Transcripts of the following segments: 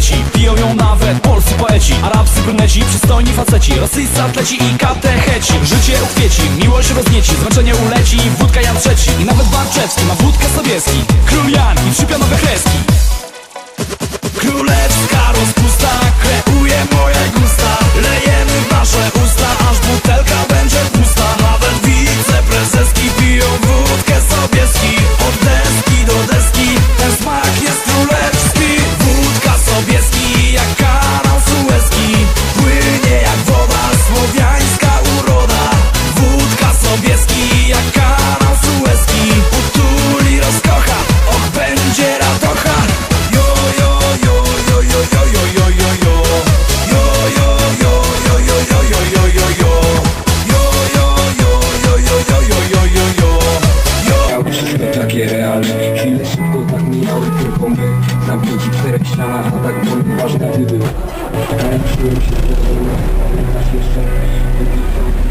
stuleci Piją ją nawet polscy poeci. Arabscy bruneci, przystojni faceci. Rosyjscy atleci i katecheci. Życie ukwieci, miłość roznieci. Zmęczenie uleci, wódka Jan trzeci. I nawet Barczewski ma wódkę sobieski. Król Jan i przypianowe kreski. Królewska rozpusta kreuje moje gusta. Lejemy w nasze usta, aż butelka mijały tylko my Zamknięci w czterech ścianach, a tak było ważne gdy był. Się, że to raz jeszcze Ala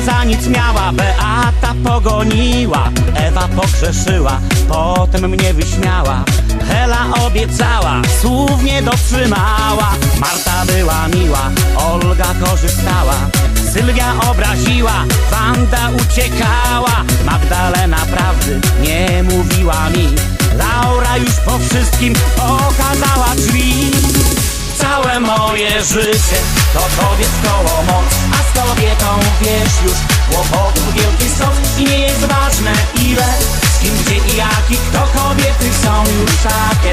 Za nic miała, Beata pogoniła Ewa pogrzeszyła, potem mnie wyśmiała. Hela obiecała, słów nie dotrzymała. Marta była miła, Olga korzystała. Sylwia obraziła, Wanda uciekała. Magdalena prawdy nie mówiła mi. Laura już po wszystkim pokazała drzwi. Całe moje życie to kobieckoło moc już Kłopotów wielki stos I nie jest ważne ile Z kim, gdzie i jaki Kto kobiety są już takie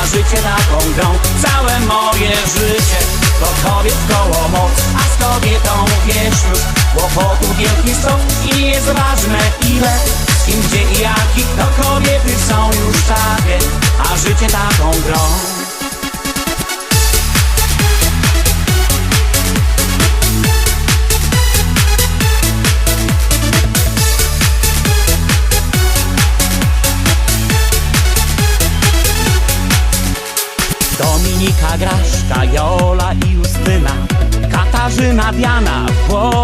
A życie taką grą Całe moje życie. To kobieckoło moc A z kobietą wiesz już. Kłopotów wielki stos I nie jest ważne ile Z kim, gdzie i jaki Kto kobiety są już takie A życie taką grą Dominika Graszka, Jola i Justyna Katarzyna Diana, Wło-